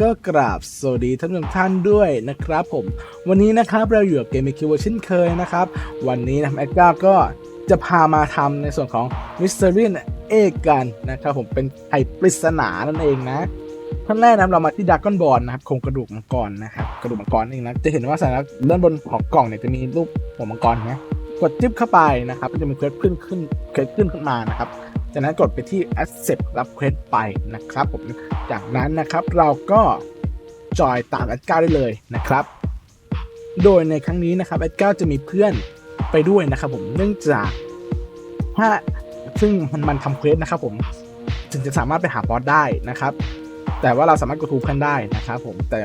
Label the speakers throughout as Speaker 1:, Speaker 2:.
Speaker 1: ก็กราบสวัสดีท่านผู้ท่านด้วยนะครับผม วันนี้นะครับเราอยู่กับเกมคิวเช่นเคยนะครับ วันนี้นะแอดก้าก็จะพามาทำในส่วนของมิส t ต r y เอกกันนะครับผมเป็นไขปริศนานั่นเองนะขั้นแรกนะเรามาที่ดักก้อนบอลนะครับโครงกระดูกมังกรนะครับกระดูกมังกรเองนะจะเห็นว่าสัญลักษณ์ด้านบนของกล่องเนี่ยจะมีรูปหัวมังกรนะกดจิ๊บเข้าไปนะครับก็จะมีเควสขึ้นขึ้นเควสขึ้นขึ้นมานะครับ จากนั้นกดไปที่ accept รับเควสไปนะครับผมจากนั้นนะครับเราก็จอยตามแอดก้าได้เลยนะครับ โดยในครั้งนี้นะครับแอดก้าจะมีเพื่อนไปด้วยนะครับผมเนื่องจากถ้าซึ่งมันมันทำเควสนะครับผมถึงจะสามารถไปหาบอสได้นะครับ แต่ว่าเราสามารถกดทูเพื่อนได้นะครับผมแต่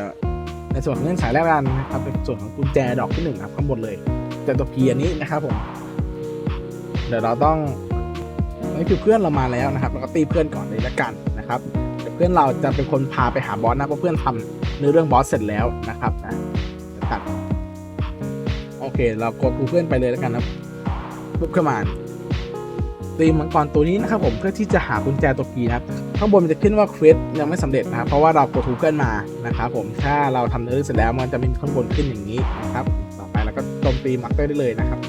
Speaker 1: ในส่วนของเงื่อนไขแรกกันนะครับเป็นส่วนของกุญแจดอกที่หนึ่งครับข้างบนเลย แต่ตัวพีอันนี้นะครับผม เดี๋ยวเราต้อง นี่คือเพื่อนเรามาแล้วนะครับเราก็ตีเพื่อนก่อนเลยละกันนะครับเดี๋ยวเพื่อนเราจะเป็นคนพาไปหาบอสนะเพราะเพื่อนทำเนื้อเรื่องบอสเสร็จแล้วนะครับนะตัดโอเค เรากดปูเพื่อนไปเลยแล้วกันนะปุ๊บขึ้นมาตีมังกรตัวนี้นะครับผมเพื่อที่จะหากุญแจตัวกีนะครับข้างบนมันจะขึ้นว่าเควสยังไม่สำเร็จนะครับเพราะว่าเรากดทูเพื่อนมานะครับผมถ้าเราทำเนื้อเรื่องเสร็จแล้วมันจะมีข้างบนขึ้นอย่างนี้นะครับ ต่อไปเราก็โจมตีมักเตอร์ได้เลยนะครับ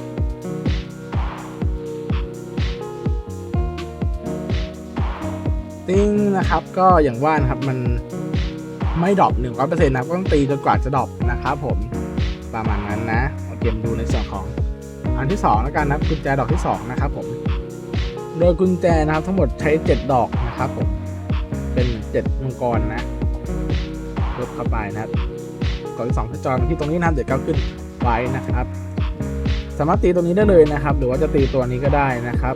Speaker 1: ติ้งนะครับ ก็อย่างว่านะครับมันไม่ดรอปหนึ่งร้อยเปอร์เซ็นต์นะครับก็ต้องตีจนกว่าจะดรอปนะครับผมประมาณนั้นนะโอเคมดูในส่วนของอันที่สองแล้วกันนะครับกุญแจดอกที่สองนะครับผม โดยกุญแจนะครับทั้งหมดใช้เจ็ดดอกนะครับผม เป็นเจ็ดมังกรนะเพิ่มเข้าไปนะครับกดที่สองจอยมที่ตรงนี้นะครับเดี๋ยวก้าวขึ้นไว้นะครับ สามารถตีตัวนี้ได้เลยนะครับ หรือว่าจะตีตัวนี้ก็ได้นะครับ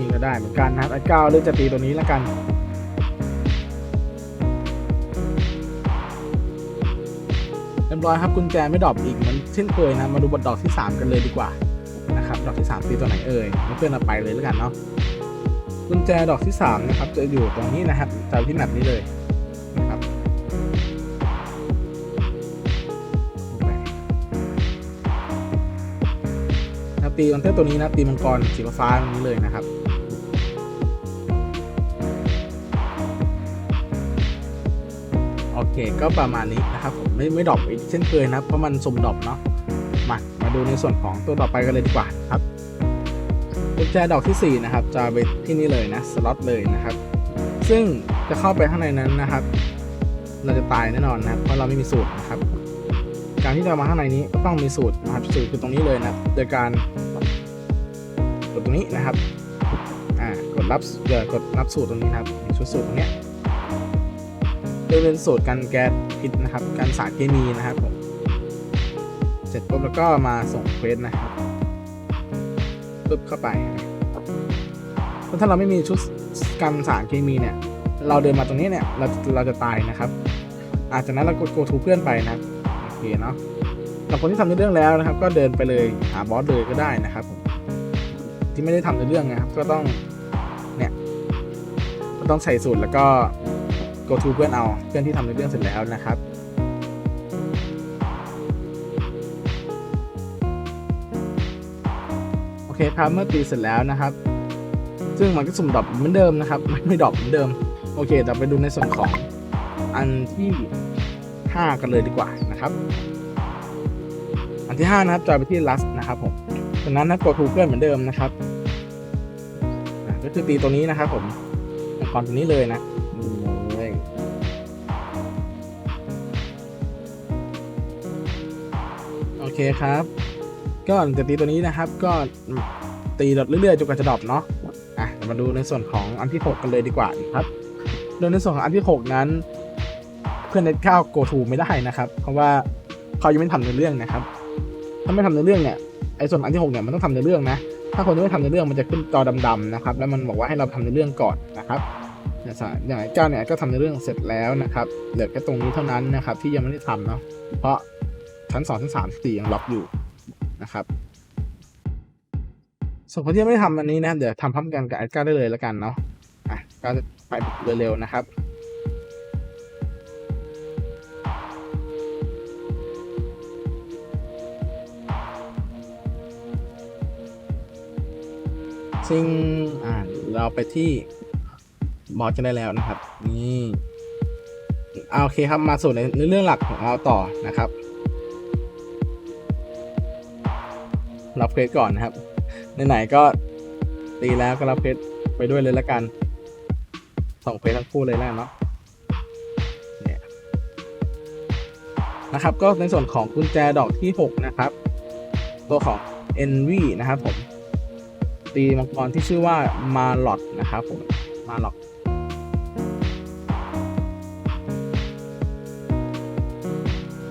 Speaker 1: นี่ก็ได้เหมือนกันนะครับไอ้เก้าเลือกจะตีตัวนี้แล้วกันเรียบร้อยครับกุญแจไม่ดรอปอีกมันเช่นเคยนะมาดูบทดอกที่ 3 กันเลยดีกว่านะครับดอกที่ 3 ตีตัวไหนเอ่ยเพื่อนเราไปเลยแล้วกันเนาะกุญแจดอกที่3นะครับจะอยู่ตรงนี้นะครับตามที่แมปนี้เลยนะครับตีมันเทอร์ตัวนี้นะตีมังกรสีฟ้าตรงนี้เลยนะครับ เคก็ประมาณนี้นะครับผมไม่ไม่ดรอปอีกเช่นเคยนะครับเพราะมันสุ่มดรอปเนาะมามาดูในส่วนของตัวต่อไปกันเลยดีกว่าครับกุญแจดอกที่ 4 นะครับ จะไปที่นี่เลยนะสล็อตเลยนะครับ ซึ่งจะเข้าไปข้างในนั้นนะครับ เราจะตายแน่นอนนะครับเพราะเราไม่มีสูตรนะครับ การที่จะมาข้างในนี้ก็ต้องมีสูตรนะครับสูตรคือตรงนี้เลยนะโดยการกดตรงนี้นะครับอ่ากดรับเดี๋ยวกดรับสูตรตรงนี้นะครับชุดสูตรตรงเนี้ย โดยเป็นสูตรการแก๊สพิษนะครับการสารเคมีนะครับผมเสร็จปุ๊บแล้วก็มาส่งเควสนะครับปุ๊บเข้าไปถ้าเราไม่มีชุดกันสารเคมีเนี่ย เราเดินมาตรงนี้เนี่ยเราเราจะตายนะครับอาจจากนั้นเรากดโกทูเพื่อนไปนะโอเคเนาะสำหรับคนที่ทำในเรื่องแล้วนะครับ ก็เดินไปเลยหาบอสเลยก็ได้นะครับผมที่ไม่ได้ทำในเรื่องนะครับ ก็ต้องเนี่ยก็ต้องใส่สูตรแล้วก็ go to เพื่อนเอาเพื่อนที่ทำในเรื่องเสร็จแล้วนะครับโอเคครับเมื่อตีเสร็จแล้วนะครับ ซึ่งมันก็สุ่มดรอปเหมือนเดิมนะครับ ไม่ไม่ดรอปเหมือนเดิม โอเคเราไปดูในส่วนของอันที่ 5 กันเลยดีกว่านะครับ อันที่ 5 นะครับจอยไปที่ last นะครับผมจากนั้นนะ go to เพื่อนเหมือนเดิมนะครับก็คือตีตัวนี้นะครับผมก่อนตัวนี้เลยนะ คครับ ก็หลังจากตีตัวนี้นะครับ ก็ตีดอทเรื่อยๆจนกว่าจะดรอปเนาะอะมาดูในส่วนของอันที่ 6 กันเลยดีกว่าครับ โดยในส่วนของอันที่ 6 นั้น เพื่อนเน็ตข้าวโกทูไม่ได้นะครับ เพราะว่าเขายังไม่ทำในเรื่องนะครับ ถ้าไม่ทำในเรื่องเนี่ยไอ้ส่วนอันที่6เนี่ยมันต้องทำในเรื่องนะ ถ้าคนที่ไม่ทำในเรื่องมันจะขึ้นจอดำๆนะครับ แล้วมันบอกว่าให้เราทำในเรื่องก่อนนะครับอย่างไอ้เจ้าเนี่ยก็ทำในเรื่องเสร็จแล้วนะครับ เหลือแค่ตรงนี้เท่านั้นนะครับ ที่ยังไม่ได้ทำเนาะ เพราะ ชั้นสองชั้นสามสี่ยังล็อกอยู่นะครับส่วนคนที่ไม่ทำอันนี้นะเดี๋ยวทำพร้อมกันกับไอ้เจ้าได้เลยแล้วกันเนาะอะก็ไปเร็วๆนะครับซึ่งอ่าเราไปที่บอสกันได้แล้วนะครับ นี่เอาโอเคครับมาสู่ในเรื่องหลักของเราต่อนะครับ รับเพจก่อนนะครับไหนๆก็ตีแล้วก็รับเพจไปด้วยเลยละกันสองเพจทั้งคู่เลยแล้วกันเนาะเนี่ยนะครับก็ในส่วนของกุญแจดอกที่ 6 นะครับ ตัวของ Envy นะครับผม ตีมังกรที่ชื่อว่ามาลอดนะครับผมมาลอด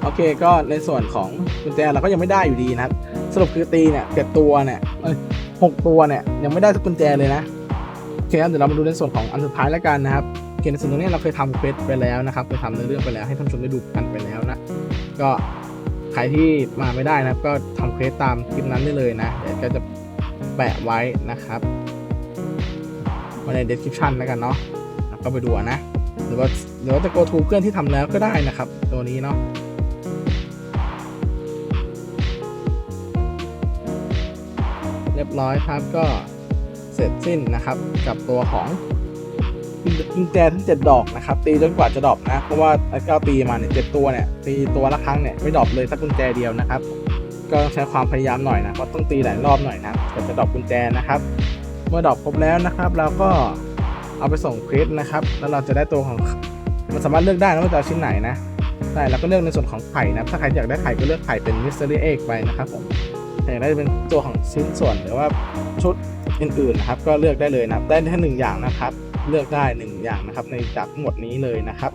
Speaker 1: โอเคก็ในส่วนของกุญแจเราก็ยังไม่ได้อยู่ดีนะครับ สรุปคือตีเนี่ยเจ็ดตัวเนี่ยหกตัวเนี่ยยังไม่ได้สักกุญแจเลยนะโอเคครับเดี๋ยวเรามาดูในส่วนของอันสุดท้ายแล้วกันนะครับโอเคในส่วนตรงนี้เราเคยทำเควสไปแล้วนะครับเคยทำในอเรื่องไปแล้วให้ท่านผู้ชมได้ดูกันไปแล้วนะก็ใครที่มาไม่ได้นะครับก็ทำเควสตามคลิปนั้นได้เลยนะเดี๋ยวก็จะแปะไว้นะครับไว้ใน description แล้วกันเนาะก็ไปดูนะ หรือว่าหรือว่าจะ go to เพื่อนที่ทำแล้วก็ได้นะครับ ตัวนี้เนาะ บร้อยครับก็เสร็จสิ้นนะครับกับตัวของกุญแจทั้งเจ็ดดอกนะครับ ตีจนกว่าจะดรอปนะเพราะว่าไอ้เก้าตีมาเนี่ยเจ็ดตัวเนี่ยตีตัวละครั้งเนี่ยไม่ดรอปเลยสักกุญแจเดียวนะครับ ก็ต้องใช้ความพยายามหน่อยนะเพราะต้องตีหลายรอบหน่อยนะก็จะดรอปกุญแจนะครับ เมื่อดรอปครบแล้วนะครับ เราก็เอาไปส่งเควสนะครับ แล้วเราจะได้ตัวของมันสามารถเลือกได้นะว่าจะเอาชิ้นไหนนะใช่แล้วก็เลือกในส่วนของไข่นะถ้าใครอยากได้ไข่ก็เลือกไข่เป็นมิสเตอรี่เอกไปนะครับผม อยากได้เป็นตัวของชิ้นส่วนหรือว่าชุดอื่นๆนะครับ ก็เลือกได้เลยนะครับได้แค่หนึ่งอย่างนะครับ เลือกได้หนึ่งอย่างนะครับ ในจากทั้งหมดนี้เลยนะครับ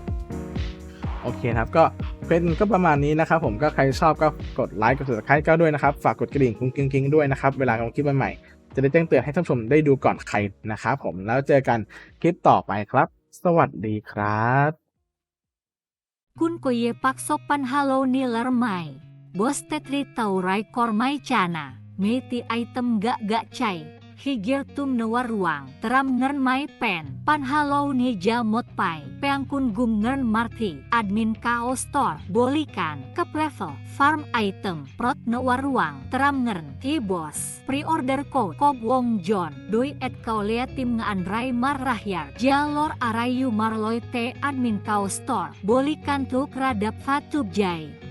Speaker 1: โอเคครับก็เพจก็ประมาณนี้นะครับ ผมก็ใครชอบก็กดไลค์กด subscribe ก็ด้วยนะครับ ฝากกดกระดิ่งกุ้งกิ้งด้วยนะครับ เวลาทำคลิปใหม่ๆจะได้แจ้งเตือนให้ท่านชมได้ดูก่อนใครนะครับผมแล้วเจอกันคลิปต่อไปครับ สวัสดีครับ
Speaker 2: Kun koye pak sopan halo ni lermai. Bos tetri taurai kormai cana. Meti item gak gak cai. Higir tum nawar ruang. Teram ngern mai pen. Pan halo ni jamot pai. Peang kun gum ngern marti. Admin kaos store. Bolikan. Kep level. Farm item. Prot nawar ruang. Teram ngern. Ti bos. Pre-order code. Kob Wong John. Doi et kaulia tim ngeandrai mar rahyar. Jalor arayu marloy te admin kaos store. Bolikan tuk radap fatub jai.